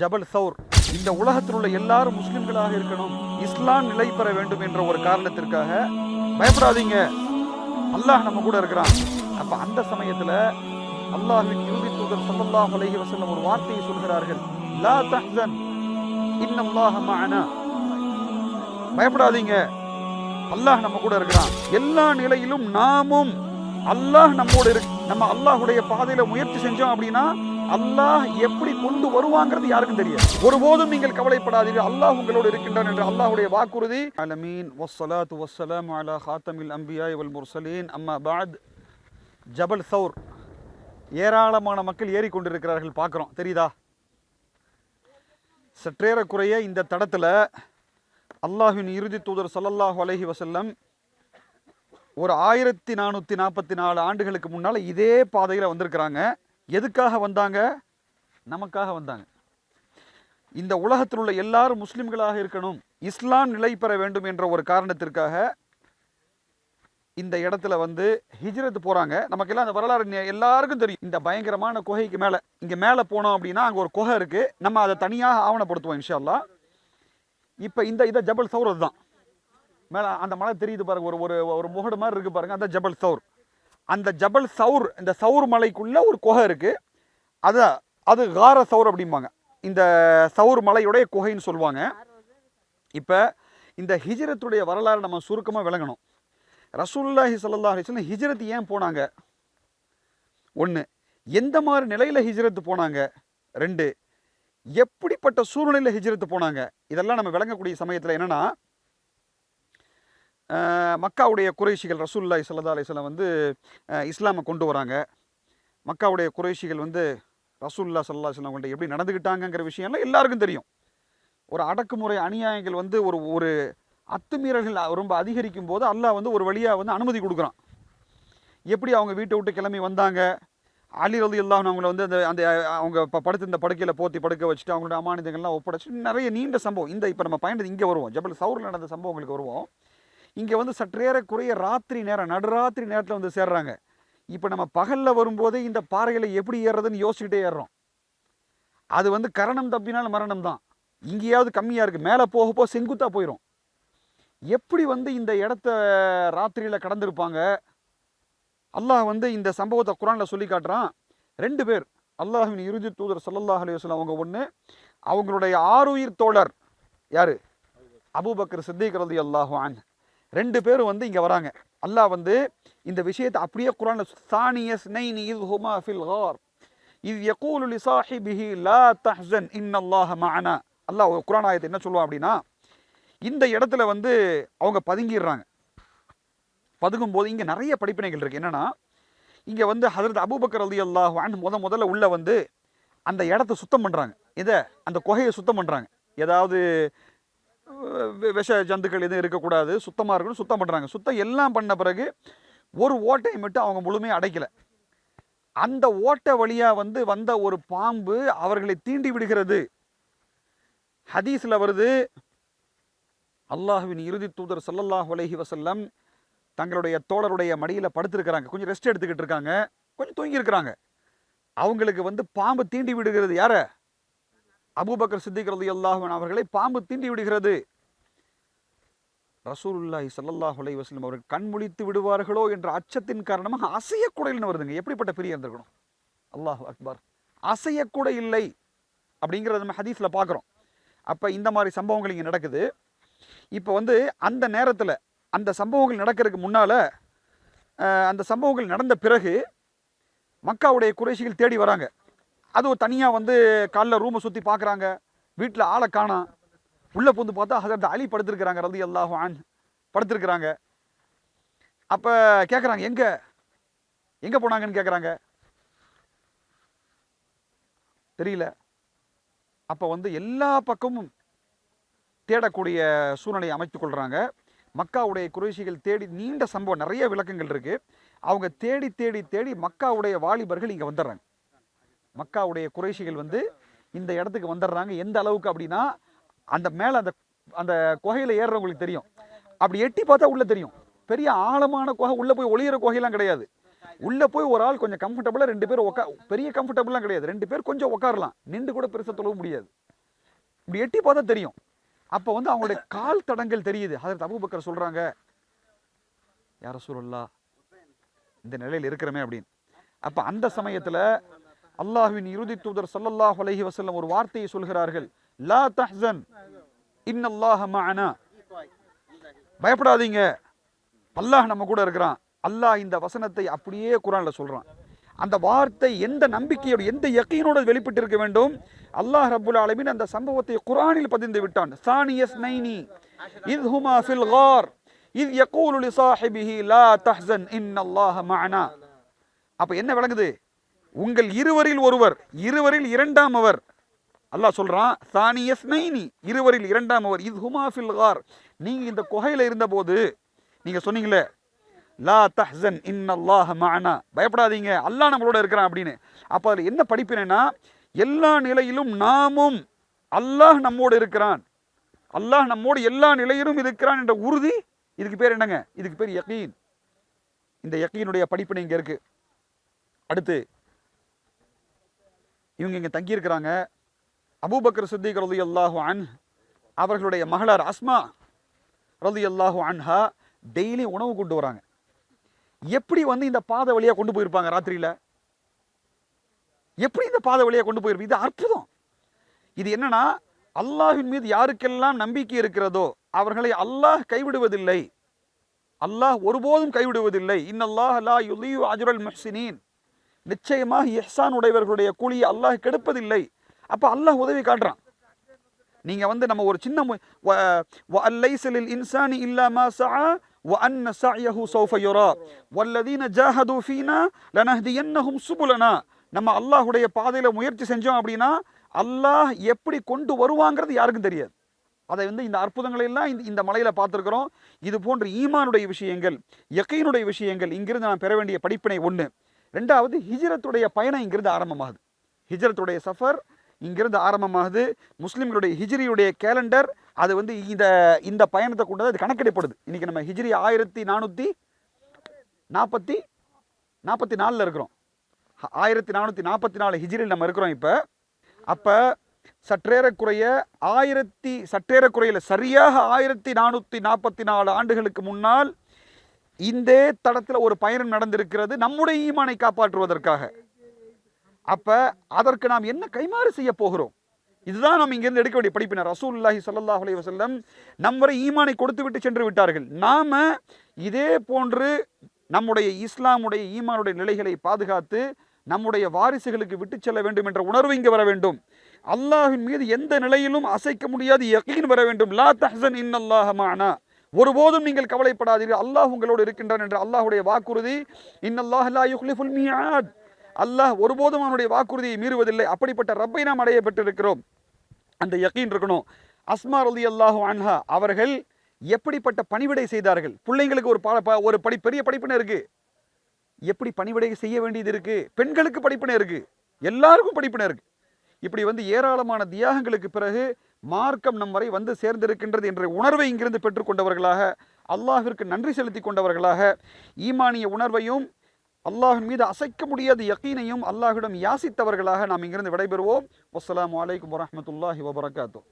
ஜபல் சௌர் இந்த உலகத்தில் உள்ள எல்லாரும் முஸ்லிம்களாக இருக்கணும் இஸ்லாம் நிலை பெற வேண்டும் என்ற ஒரு காரணத்திற்காக பயப்படாதீங்க. அல்லாஹ் நம்ம கூட இருக்கிறான். அப்ப அந்த சமயத்துல அல்லாஹின் இறுதி தூதர் சல்லல்லாஹ் அலைஹி வசல்லம் ஒரு வார்த்தையை சொல்கிறார்கள். லா தஹ்சன் இன்னல்லாஹ மஅனா. பயப்படாதீங்க. அல்லாஹ் நம்ம கூட இருக்கிறான். எல்லா நிலையிலும் நாமும் அல்லாஹ் நம்மோடு இருக்கு நம்ம அல்லாஹ்வுடைய பாதையில முயற்சி செஞ்சோம் அப்படின்னா அல்லாஹ் எப்படி கொண்டு வருவாங்கிறது யாருக்கும் தெரியாது. ஒருபோதும் நீங்கள் கவலைப்படாதீர்கள். அல்லாஹ் உங்களோடு இருக்கின்றான் என்று அல்லாஹுடைய வாக்குறுதி. அலமீன் வஸ்ஸலாத்து வஸ்ஸலாமு அலா ஹாத்தமில் அம்பியா வல் முர்சலீன். அம்மா பாத். ஜபல் சௌர். ஏராளமான மக்கள் ஏறிக்கொண்டிருக்கிறார்கள். பார்க்குறோம். தெரியுதா? சற்றேறக்குறைய இந்த தடத்தில் அல்லாஹ்வின் இறுதி தூதர் ஸல்லல்லாஹு அலஹி வசல்லம் ஒரு ஆயிரத்தி நானூற்றி நாற்பத்தி நாலு ஆண்டுகளுக்கு முன்னால் இதே பாதையில் வந்திருக்கிறாங்க. எதுக்காக வந்தாங்க? நமக்காக வந்தாங்க. இந்த உலகத்தில் உள்ள எல்லாரும் முஸ்லிம்களாக இருக்கணும். இஸ்லாம் நிலை பெற வேண்டும் என்ற ஒரு காரணத்திற்காக இந்த இடத்துல வந்து ஹிஜ்ரத் போகிறாங்க நமக்கெல்லாம் அந்த வரலாறு எல்லாருக்கும் தெரியும். இந்த பயங்கரமான குகைக்கு மேலே இங்கே மேலே போனோம் அப்படின்னா அங்கே ஒரு குகை இருக்குது நம்ம அதை தனியாக ஆவணப்படுத்துவோம் இன்ஷால்லா இப்போ இந்த இதை ஜபல் சௌர் தான். மேலே அந்த மலை தெரியுது பாருங்க. ஒரு ஒரு ஒரு முகடு மாதிரி இருக்குது பாருங்க. அந்த ஜபல் சௌர். அந்த ஜபல் சௌர் இந்த சௌர் மலைக்குள்ளே ஒரு குகை இருக்குது அதை அது கார சௌர் அப்படிம்பாங்க. இந்த சௌர் மலையுடைய குகைன்னு சொல்லுவாங்க. இப்போ இந்த ஹிஜ்ரத்துடைய வரலாறு நம்ம சுருக்கமாக விளங்கணும். ரசூல்லாஹி ஸல்லல்லாஹு அலைஹி வஸல்லம் ஹிஜ்ரத் ஏன் போனாங்க? ஒன்று எந்த மாதிரி நிலையில் ஹிஜ்ரத் போனாங்க? ரெண்டு எப்படிப்பட்ட சூழ்நிலையில் ஹிஜ்ரத் போனாங்க? இதெல்லாம் நம்ம விளங்கக்கூடிய சமயத்தில் என்னென்னா மக்காவுடைய குறைஷிகள் ரசூலுல்லாஹி ஸல்லல்லாஹு அலிஸ்லாம் வந்து இஸ்லாமை கொண்டு வராங்க. மக்காவுடைய குறைஷிகள் வந்து ரசூல்லா சல்லா அலைஹி வஸல்லம் எப்படி நடந்துக்கிட்டாங்கங்கிற விஷயம்லாம் எல்லாருக்கும் தெரியும். ஒரு அடக்குமுறை அநியாயங்கள் வந்து ஒரு ஒரு அத்துமீறல்கள் ரொம்ப அதிகரிக்கும் போது அல்லாஹ் வந்து ஒரு வழியாக வந்து அனுமதி கொடுக்குறான். எப்படி அவங்க வீட்டை விட்டு கிளம்பி வந்தாங்க? அலி ரலி இல்லாமல் அவங்கள வந்து அந்த அந்த அவங்க ப- இந்த படுக்கையில் போத்தி படுக்க வச்சுட்டு அவங்களோட அமானிதங்கள்லாம் ஒப்படைச்சு நிறைய நீண்ட சம்பவம். இந்த இப்போ நம்ம பயணத்து இங்கே வருவோம். ஜபல் சவுரில் நடந்த சம்பவங்களுக்கு வருவோம். இங்கே வந்து சற்றேறக்குறைய ராத்திரி நேரம் நடுராத்திரி நேரத்தில் வந்து சேர்றாங்க. இப்போ நம்ம பகலில் வரும்போதே இந்த பாறைகளை எப்படி ஏறுறதுன்னு யோசிச்சுக்கிட்டே ஏறுறோம் அது வந்து கரணம் தப்பினால் மரணம் தான். இங்கேயாவது கம்மியாக இருக்குது மேலே போக போக செங்குத்தாக போயிடும் எப்படி வந்து இந்த இடத்த ராத்திரியில் கடந்திருப்பாங்க? அல்லாஹ் வந்து இந்த சம்பவத்தை குரானில் சொல்லி காட்டுறான். ரெண்டு பேர் அல்லாஹின் இறுதி தூதர் சல்லல்லாஹ் அலையுஸ்லாம் அவங்க ஒன்று அவங்களுடைய ஆருயிர் தோழர் யார்? அபுபக்கர் சித்திக் ரதி அல்லாஹு ரெண்டு பேரும் வந்து இங்கே வராங்க. அல்லாஹ் வந்து இந்த விஷயத்தை அப்படியே குரான் சானியஸ் நைன் இஸ் ஹுமா ஃபில் ஹார் இது யகூலு லி லா தஹ்சன். இன்னல்லாஹ மஅனா. அல்லாஹ் ஒரு குரான் ஆயத்தை என்ன சொல்லுவான் அப்படின்னா இந்த இடத்துல வந்து அவங்க பதுங்கிடுறாங்க. பதுங்கும் போது இங்கே நிறைய படிப்பினைகள் இருக்குது என்னன்னா இங்கே வந்து ஹசரத் அபுபக்கர் அலி அல்லாஹ் முத முதல்ல உள்ள வந்து அந்த இடத்த சுத்தம் பண்ணுறாங்க இதை அந்த குகையை சுத்தம் பண்ணுறாங்க ஏதாவது விஷ ஜந்துக்கள் எதுவும் இருக்கக்கூடாது. சுத்தமாக இருக்கணும் சுத்தம் பண்ணுறாங்க சுத்தம் எல்லாம் பண்ண பிறகு ஒரு ஓட்டையை மட்டும் அவங்க முழுமையாக அடைக்கலை. அந்த ஓட்டை வழியாக வந்து வந்த ஒரு பாம்பு அவர்களை தீண்டி விடுகிறது. ஹதீஸில் வருது அல்லாஹுவின் இறுதி தூதர் சல்லல்லாஹ் அலைஹி வசல்லம் தங்களுடைய தோழருடைய மடியில் படுத்திருக்கிறாங்க. கொஞ்சம் ரெஸ்ட் எடுத்துக்கிட்டு இருக்காங்க. கொஞ்சம் தூங்கியிருக்கிறாங்க அவங்களுக்கு வந்து பாம்பு தீண்டி விடுகிறது யார? அபூபக்கர் சித்திக் ரலியல்லாஹு அவர்களை பாம்பு தீண்டி விடுகிறது. ரசூலுல்லாஹி ஸல்லல்லாஹு அலைஹி வஸல்லம் அவர்கள் கண் முழித்து விடுவார்களோ என்ற அச்சத்தின் காரணமாக அசையக்கூடைன்னு வருதுங்க. எப்படிப்பட்ட பிரியம் இருந்திருக்கணும்? அல்லாஹ் அக்பர். அசையக்கூட இல்லை அப்படிங்கிறத நம்ம ஹதீஸில் பார்க்குறோம். அப்போ இந்த மாதிரி சம்பவங்கள் இங்கே நடக்குது. இப்போ வந்து அந்த நேரத்தில் அந்த சம்பவங்கள் நடக்கிறதுக்கு முன்னால் அந்த சம்பவங்கள் நடந்த பிறகு மக்காவுடைய குறைஷிகள் தேடி வராங்க. அது தனியாக வந்து காலைல ரூமை சுற்றி பார்க்குறாங்க. வீட்டில் ஆளை காணோம். உள்ளே பூந்து பார்த்தா ஹசரத் அலி படுத்திருக்கிறாங்க ரதி அல்லாஹு ஆன் படுத்திருக்கிறாங்க. அப்போ கேட்குறாங்க எங்கே? எங்கே போனாங்கன்னு கேட்குறாங்க தெரியல. அப்போ வந்து எல்லா பக்கமும் தேடக்கூடிய சூழ்நிலையை அமைத்து கொள்கிறாங்க மக்காவுடைய குறைஷிகள் தேடி நீண்ட சம்பவம் நிறைய விளக்கங்கள் இருக்குது அவங்க தேடி தேடி தேடி மக்காவுடைய வாலிபர்கள் இங்கே வந்துடுறாங்க. மக்காவுடைய குறைஷிகள் வந்து இந்த இடத்துக்கு வந்துடுறாங்க. எந்த அளவுக்கு அப்படின்னா அந்த மேலே அந்த அந்த குகையில் ஏறுறவங்களுக்கு தெரியும். அப்படி எட்டி பார்த்தா உள்ளே தெரியும். பெரிய ஆழமான குகை உள்ளே போய் ஒளியிற குகையெல்லாம் கிடையாது. உள்ளே போய் ஒரு ஆள் கொஞ்சம் கம்ஃபர்டபுளாக ரெண்டு பேர் உட்கா பெரிய கம்ஃபர்டபுளாக கிடையாது. ரெண்டு பேர் கொஞ்சம் உட்காரலாம் நின்று கூட பெருசாக தொழவும் முடியாது. இப்படி எட்டி பார்த்தா தெரியும். அப்போ வந்து அவங்களுடைய கால் தடங்கள் தெரியுது. அதில் தபு பக்கர் சொல்கிறாங்க யார சூழல்லா இந்த நிலையில் இருக்கிறமே அப்படின்னு. அப்போ அந்த சமயத்தில் அல்லாஹ்வின் இறுதி தூதர் சல்லல்லாஹ் அலஹி வசல்லம் ஒரு வார்த்தையை சொல்கிறார்கள். லா தஹ்சன். இன்னல்லாஹ மானா பயப்படாதீங்க. அல்லாஹ் நம்ம கூட இருக்கிறான். அல்லாஹ் இந்த வசனத்தை அப்படியே குரான்ல சொல்றான். அந்த வார்த்தை எந்த நம்பிக்கையோட எந்த யக்கீனோட வெளிப்பட்டிருக்க வேண்டும்? அல்லாஹ் ரபுல் ஆலமின் அந்த சம்பவத்தை குரானில் பதிந்து விட்டான். சானியஸ் நைனி இத் ஹுமா ஃபில் கார். இத் யகூலு லி சாஹிபிஹி லா தஹ்சன். இன்னல்லாஹ மஅனா. அப்ப என்ன விளங்குது? உங்கள் இருவரில் ஒருவர் இருவரில் இரண்டாம் அவர். அல்லாஹ் சொல்கிறான் சானியஸ் நைனி இருவரில் இரண்டாம் அவர் இது ஹுமா ஃபில் நீங்கள் இந்த குகையில் இருந்தபோது நீங்கள் சொன்னீங்களே லா தஹ்சன் இன்னல்லாஹ மானா பயப்படாதீங்க அல்லாஹ் நம்மளோட இருக்கிறான் அப்படின்னு. அப்போ அதில் என்ன படிப்பினேன்னா எல்லா நிலையிலும் நாமும் அல்லாஹ் நம்மோடு இருக்கிறான். அல்லாஹ் நம்மோடு எல்லா நிலையிலும் இருக்கிறான் என்ற உறுதி இதுக்கு பேர் என்னங்க? இதுக்கு பேர் யக்கீன் இந்த யக்கீனுடைய படிப்பினை இங்கே இருக்குது அடுத்து இவங்க இங்கே தங்கியிருக்கிறாங்க. அபூபக்கர் சித்திக் ரலி அல்லாஹு அன் அவர்களுடைய மகளார் அஸ்மா ரலி அல்லாஹு அன்ஹா டெய்லி உணவு கொண்டு வராங்க. எப்படி வந்து இந்த பாதை வழியாக கொண்டு போயிருப்பாங்க ராத்திரியில்? எப்படி இந்த பாதை வழியாக கொண்டு போயிருப்பீங்க இது அற்புதம். இது என்னன்னா அல்லாஹின் மீது யாருக்கெல்லாம் நம்பிக்கை இருக்கிறதோ அவர்களை அல்லாஹ் கைவிடுவதில்லை. அல்லாஹ் ஒருபோதும் கைவிடுவதில்லை. இன்னல்லாஹ் லா யுலியு அஜ்ரல் நிச்சயமாக எஹ்சான் உடையவர்களுடைய கூலியை அல்லாஹ் கெடுப்பதில்லை. அப்ப அல்லாஹ் உதவி காட்டுறான் நீங்க வந்து நம்ம ஒரு சின்ன மு- வ- وَأَلَّيْسَ لِلْإِنسَانِ إِلَّا مَا سَعَى وَأَنَّ سَعْيَهُ سَوْفَ يُرَى وَالَّذِينَ جَاهَدُوا فِينَا لَنَهْدِيَنَّهُمْ سُبُلَنَا நம்ம அல்லாஹ்வுடைய பாதையில முயற்சி செஞ்சோம் அப்படின்னா அல்லாஹ் எப்படி கொண்டு வருவாங்கிறது யாருக்கும் தெரியாது அதை வந்து இந்த அற்புதங்களை எல்லாம் இந்த இந்த மலையில பார்த்துருக்கிறோம் இது போன்ற ஈமானுடைய விஷயங்கள் யக்கீனுடைய விஷயங்கள் இங்கிருந்து நான் பெற வேண்டிய படிப்பினை ஒன்று ரெண்டாவது ஹிஜ்ரத்துடைய பயணம் இங்கிருந்து ஆரம்பமாகுது ஹிஜ்ரத்துடைய சஃபர் இங்கிருந்து ஆரம்பமாகுது. முஸ்லீம்களுடைய ஹிஜ்ரியுடைய கேலண்டர் அது வந்து இந்த இந்த பயணத்தை கொண்டு அது கணக்கெடுப்படுது. இன்றைக்கி நம்ம ஹிஜ்ரி ஆயிரத்தி நானூற்றி நாற்பத்தி நாற்பத்தி நாலில் இருக்கிறோம். ஆயிரத்தி நானூற்றி நாற்பத்தி நாலு ஹிஜ்ரியில் நம்ம இருக்கிறோம் இப்போ. அப்போ சற்றேறக்குறைய ஆயிரத்தி சற்றேறக்குறையில் சரியாக ஆயிரத்தி நானூற்றி நாற்பத்தி நாலு ஆண்டுகளுக்கு முன்னால் இந்த தடத்தில் ஒரு பயணம் நடந்திருக்கிறது நம்முடைய ஈமானை காப்பாற்றுவதற்காக. அப்போ அதற்கு நாம் என்ன கைமாறு செய்ய போகிறோம்? இதுதான் நாம் இங்கிருந்து எடுக்க வேண்டிய படிப்பினர் ரசூல்லாஹி சல்லாஹ் அலைஹி வசல்லம் நம் வரை ஈமானை கொடுத்து விட்டு சென்று விட்டார்கள். நாம் இதே போன்று நம்முடைய இஸ்லாமுடைய ஈமானுடைய நிலைகளை பாதுகாத்து நம்முடைய வாரிசுகளுக்கு விட்டு செல்ல வேண்டும் என்ற உணர்வு இங்கே வர வேண்டும். அல்லாஹின் மீது எந்த நிலையிலும் அசைக்க முடியாது யகீன் வர வேண்டும். லா தஹசன் இன் அல்லாஹமானா ஒருபோதும் நீங்கள் கவலைப்படாதீர்கள். அல்லாஹ் உங்களோடு இருக்கின்றான் என்ற அல்லாஹுடைய வாக்குறுதி இன்னல்லாஹ் லா யுக்லிஃபுல் மியாத். அல்லாஹ் ஒருபோதும் அவனுடைய வாக்குறுதியை மீறுவதில்லை. அப்படிப்பட்ட ரப்பை நாம் அடைய பெற்றிருக்கிறோம். அந்த யக்கீன் இருக்கணும். அஸ்மா ரலி அல்லாஹு அன்ஹா அவர்கள் எப்படிப்பட்ட பணிவிடை செய்தார்கள்? பிள்ளைங்களுக்கு ஒரு பா- ஒரு படி பெரிய படிப்பினை இருக்கு. எப்படி பணிவிடை செய்ய வேண்டியது இருக்கு? பெண்களுக்கு படிப்பினை இருக்கு. எல்லாருக்கும் படிப்பினை இருக்கு. இப்படி வந்து ஏராளமான தியாகங்களுக்கு பிறகு மார்க்கம் நம் வரை வந்து சேர்ந்திருக்கின்றது என்ற உணர்வை இங்கிருந்து பெற்றுக்கொண்டவர்களாக அல்லாஹிற்கு நன்றி செலுத்தி கொண்டவர்களாக ஈமானிய உணர்வையும் அல்லாஹின் மீது அசைக்க முடியாத யக்கீனையும் அல்லாஹிடம் யாசித்தவர்களாக நாம் இங்கிருந்து விடைபெறுவோம். வஸ்ஸலாமு வலைக்கம் வரமத்துல்லாஹி வபரகாத்துஹ்